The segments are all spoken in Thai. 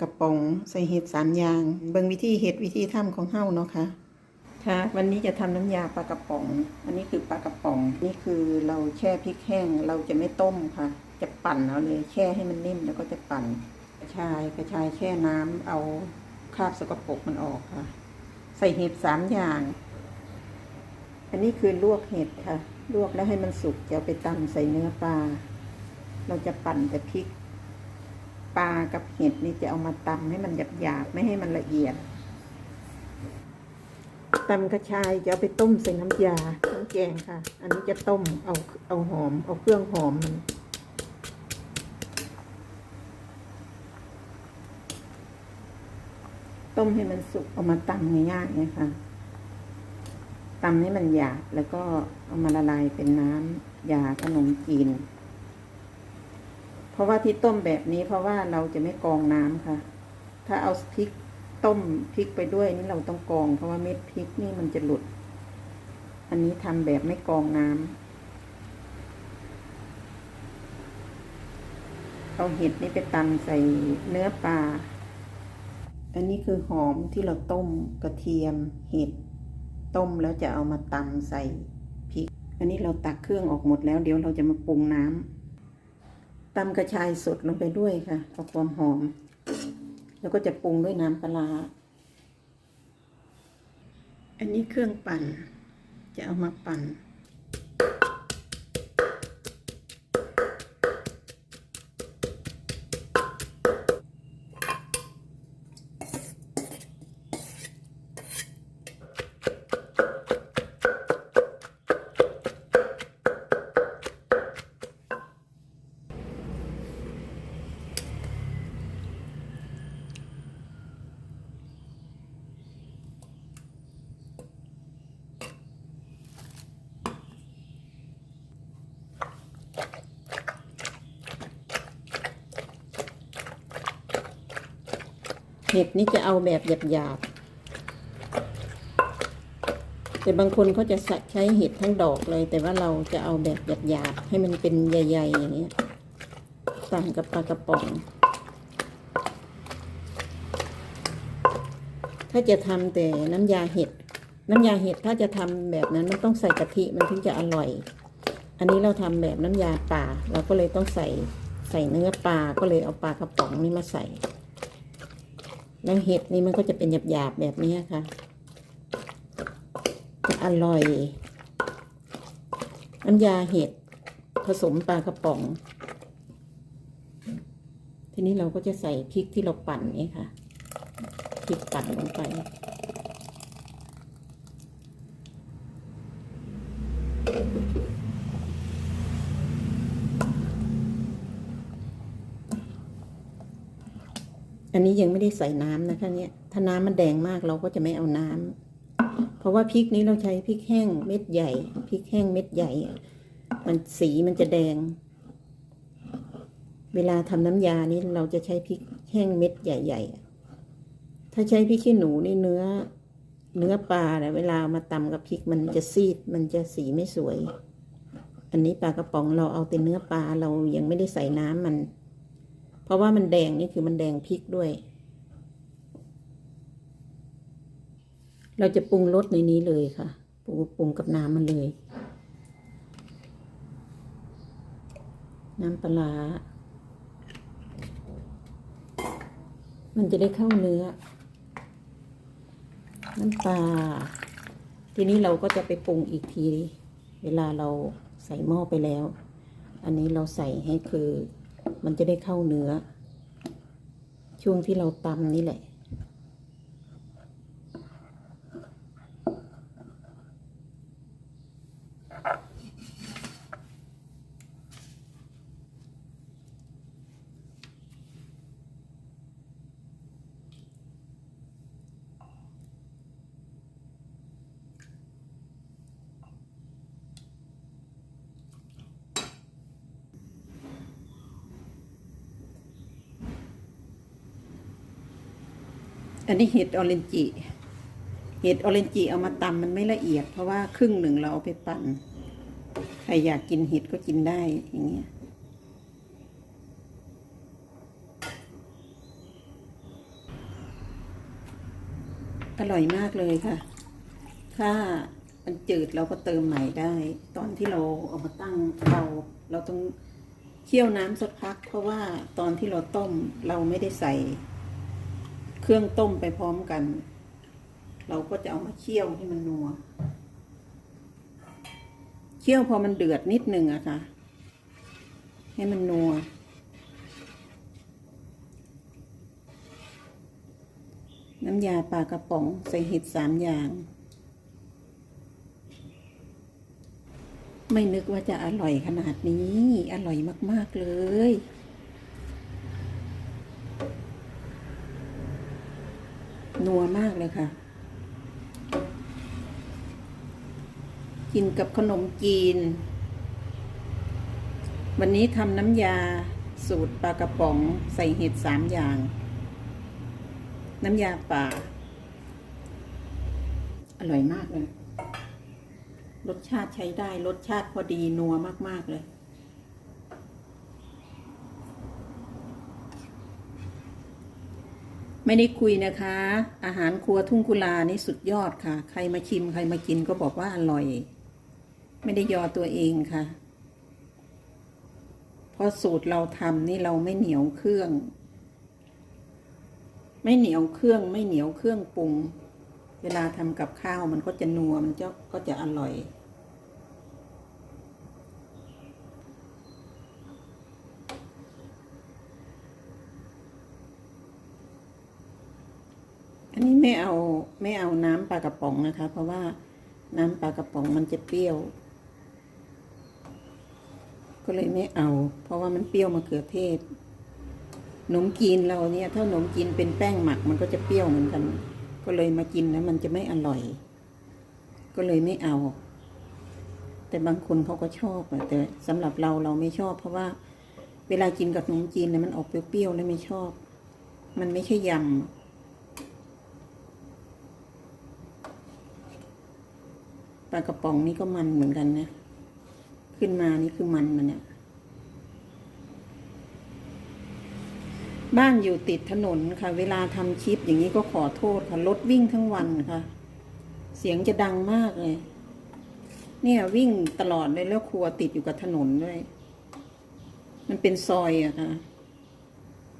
กระป๋องใส่เห็ดสามอย่างเบิ่งวิธีเห็ดวิธีทำของเฮาเนาะค่ะค่ะวันนี้จะทำน้ำยาปลากระป๋อง อันนี้คือปลากระป๋องนี่คือเราแช่พริกแห้งเราจะไม่ต้มค่ะ จะปั่นเอาเลยแช่ให้มันนิ่มแล้วก็จะปั่นกระชายกระชายแช่น้ำเอาคราบสกปรกมันออกค่ะ ใส่เห็ดสามอย่าง อันนี้คือลวกเห็ดค่ะ ลวกแล้วให้มันสุกจะไปตำใส่เนื้อปลาเราจะปั่นแต่พริก ปลากับเห็ดนี่จะเอามาตำให้มันหยาบๆไม่ให้มันละเอียดตำกระชายจะเอาไปต้มใส่น้ำยาน้ำแกงค่ะ อันนี้จะต้มเอาเอาหอม เอาเครื่องหอมมันต้มให้มันสุกเอามาตำง่ายๆนะคะตำให้มันหยาบแล้วก็เอามาละลายเป็นน้ำยาขนมจีน เพราะว่าที่ต้มแบบนี้เพราะว่าเราจะไม่กองน้ำค่ะ ถ้าเอาพริกต้มพริกไปด้วยนี่เราต้องกอง เพราะว่าเม็ดพริกนี่มันจะหลุด อันนี้ทำแบบไม่กองน้ำเอาเห็ดนี่ไปตำใส่เนื้อปลา อันนี้คือหอมที่เราต้มกระเทียมเห็ดต้มแล้วจะเอามาตำใส่พริก อันนี้เราตักเครื่องออกหมดแล้ว เดี๋ยวเราจะมาปรุงน้ำ ตำกระชายสดลงไปด้วยค่ะเอาความหอม แล้วก็จะปรุงด้วยน้ำปลาร้าอันนี้เครื่องปั่น จะเอามาปั่น เห็ดนี่จะเอาแบบหยาบๆ แต่บางคนเขาจะใช้เห็ดทั้งดอกเลย แต่ว่าเราจะเอาแบบหยาบๆ ให้มันเป็นใหญ่ๆ อย่างเงี้ยสั่งกับปลากระป๋อง ถ้าจะทำแต่น้ำยาเห็ด น้ำยาเห็ดถ้าจะทำแบบนั้นมันต้องใส่กะทิมันถึงจะอร่อย อันนี้เราทำแบบน้ำยาป่า เราก็เลยต้องใส่ใส่เนื้อปลาก็เลยเอาปลากระป๋องนี่มาใส่ แล้วเห็ดนี่มันก็จะเป็นหยาบๆแบบนี้ค่ะ จะอร่อย น้ำยาเห็ดผสมปลากระป๋อง ทีนี้เราก็จะใส่พริกที่เราปั่นนี่ค่ะ พริกปั่นลงไป อันนี้ยังไม่ได้ใส่น้ำนะคะเนี่ยถ้าน้ำมันแดงมากเราก็จะไม่เอาน้ำเพราะว่าพริกนี้เราใช้พริกแห้งเม็ดใหญ่พริกแห้งเม็ดใหญ่อะมันสีมันจะแดง เวลาทำน้ำยานี่เราจะใช้พริกแห้งเม็ดใหญ่ๆถ้าใช้พริกขี้หนูนี่เนื้อ เนื้อปลาเนี่ยเวลามาตำกับพริกมันจะซีดมันจะสีไม่สวย อันนี้ปลากระป๋องเราเอาแต่เนื้อปลาเรายังไม่ได้ใส่น้ำมัน เพราะว่ามันแดงนี่คือมันแดงพริกด้วย เราจะปรุงรสในนี้เลยค่ะ ปรุงปรุงกับน้ำมันเลย น้ำปลาร้ามันจะได้เข้าเนื้อ น้ำปลา ทีนี้เราก็จะไปปรุงอีกที เวลาเราใส่หม้อไปแล้ว อันนี้เราใส่ให้คือ มันจะได้เข้าเนื้อ ช่วงที่เราตำนี่แหละ อันนี้เห็ดออเรนจิเห็ดออเรนจิเอามาตำมันไม่ละเอียด เพราะว่าครึ่งหนึ่งเราเอาไปปั่นใครอยากกินเห็ดก็กินได้อย่างเงี้ยอร่อยมากเลยค่ะ ถ้ามันจืดเราก็เติมใหม่ได้ ตอนที่เราเอามาตั้งเตาเราต้องเคี่ยวน้ำสักพัก เพราะว่าตอนที่เราต้มเราไม่ได้ใส่ เครื่องต้มไปพร้อมกัน เราก็จะเอามาเคี่ยวให้มันนัว เคี่ยวพอมันเดือดนิดหนึ่งอะค่ะ ให้มันนัว น้ำยาปลากระป๋องใส่เห็ดสามอย่าง ไม่นึกว่าจะอร่อยขนาดนี้ อร่อยมาก ๆ เลย นัวมากเลยค่ะ กินกับขนมจีน วันนี้ทำน้ำยาสูตรปลากระป๋องใส่เห็ดสามอย่าง น้ำยาป่า อร่อยมากเลย รสชาติใช้ได้ รสชาติพอดีนัวมาก ๆ เลย ไม่ได้คุยนะคะ อาหารครัวทุ่งกุลานี่สุดยอดค่ะ ใครมาชิมใครมากินก็บอกว่าอร่อย ไม่ได้ยอตัวเองค่ะ เพราะสูตรเราทำนี่เราไม่เหนียวเครื่อง ไม่เหนียวเครื่องไม่เหนียวเครื่องปรุง เวลาทำกับข้าวมันก็จะนัวมันจะก็จะอร่อย อั นี้ไม่เอาไม่เอาน้ำปลากระป๋องนะคะ เพราะว่าน้ำปลากระป๋องมันจะเปรี้ยว ก็เลยไม่เอา เพราะว่ามันเปรี้ยวมะเขือเทศขนมจีนเราเนี่ยถ้าขนมจีนเป็นแป้งหมักมันก็จะเปรี้ยวเหมือนกัน ก็เลยมากินแล้วมันจะไม่อร่อย ก็เลยไม่เอา แต่บางคนเขาก็ชอบแต่สำหรับเราเราไม่ชอบ เพราะว่าเวลากินกับขนมจีนเนี่ยมันออกเปรี้ยวๆแล้วไม่ชอบ มันไม่ใช่ยำ ปลากระป๋องนี่ก็มันเหมือนกันนะ ขึ้นมานี่คือมันมันเนี่ย บ้านอยู่ติดถนนค่ะ เวลาทำคลิปอย่างนี้ก็ขอโทษค่ะรถวิ่งทั้งวันค่ะ เสียงจะดังมากเลย เนี่ยวิ่งตลอดเลยแล้วครัวติดอยู่กับถนนด้วย มันเป็นซอยอะค่ะ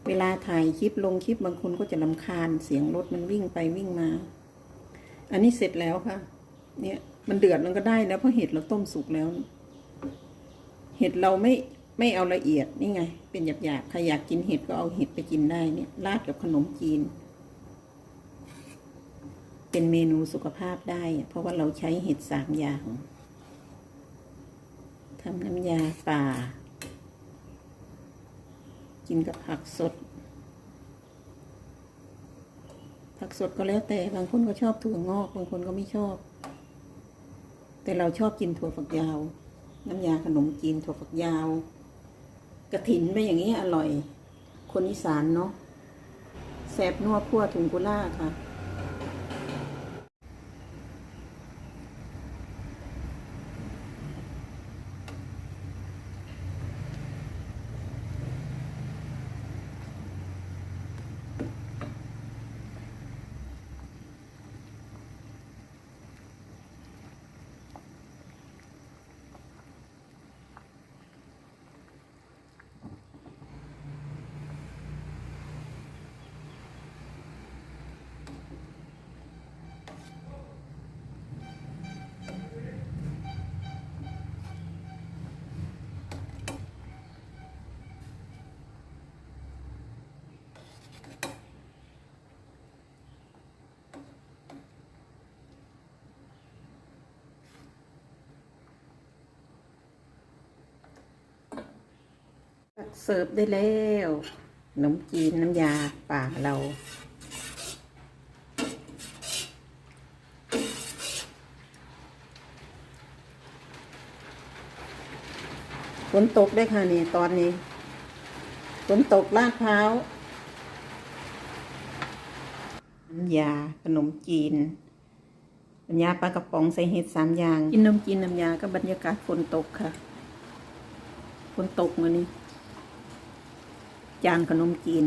เวลาถ่ายคลิปลงคลิปบางคนก็จะลำคาญเสียงรถมันวิ่งไปวิ่งมา อันนี้เสร็จแล้วค่ะ เนี่ย มันเดือดมันก็ได้แล้วเพราะเห็ดเราต้มสุกแล้ว เห็ดเราไม่ไม่เอาละเอียดนี่ไง เป็นหยาบๆใครอยากกินเห็ดก็เอาเห็ดไปกินได้เนี่ยราดกับขนมจีน เป็นเมนูสุขภาพได้ เพราะว่าเราใช้เห็ดสามอย่างทำน้ำยาป่า กินกับผักสด ผักสดก็แล้วแต่บางคนก็ชอบถั่วงอก บางคนก็ไม่ชอบ แต่เราชอบกินถั่วฝักยาว น้ำยาขนมจีนถั่วฝักยาว กระถินไปอย่างนี้อร่อย คนอีสานเนาะแซบนัวพั่วถุงกุล่าค่ะ เสิร์ฟได้แล้วขนมจีนน้ำยาป่าเราฝนตกได้ค่ะนี่ตอนนี้ฝนตกลาดพร้าวน้ำยาขนมจีนน้ำยาปลากระป๋องใส่เห็ดสามอย่าง กินนมจีนน้ำยาก็บรรยากาศฝนตกค่ะฝนตกมานี่ จานขนมจีน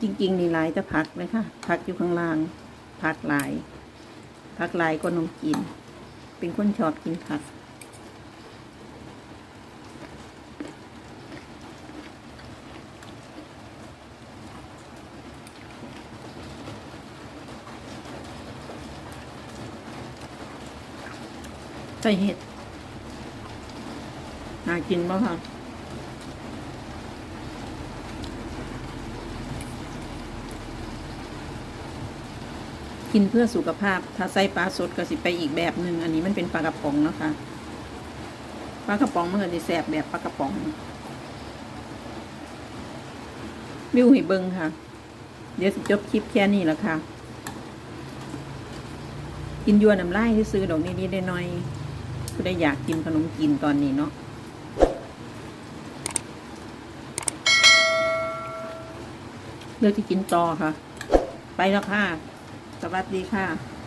จริง ๆ นี่หลายแต่ผักเลยค่ะ ผักอยู่ข้างล่าง ผักหลาย ผักหลายก็นมกินเป็นคนชอบกินผักใส่เห็ด น่ากินป่ะคะกินเพื่อสุขภาพ ถ้าใส่ปลาสดก็สิไปอีกแบบหนึ่ง อันนี้มันเป็นปลากระป๋องเนาะคะ ปลากระป๋องมันก็จะแสบแบบปลากระป๋อง วิวห้เบิงค่ะ เดี๋ยวจบคลิปแค่นี้แล้วค่ะ กินยัวน้ำลายที่ซื้อดอกนี้ได้น้อยๆก็ได้อยากกินขนมกินตอนนี้เนาะ เลือกที่กินต่อค่ะ ไปแล้วค่ะ สวัสดีค่ะ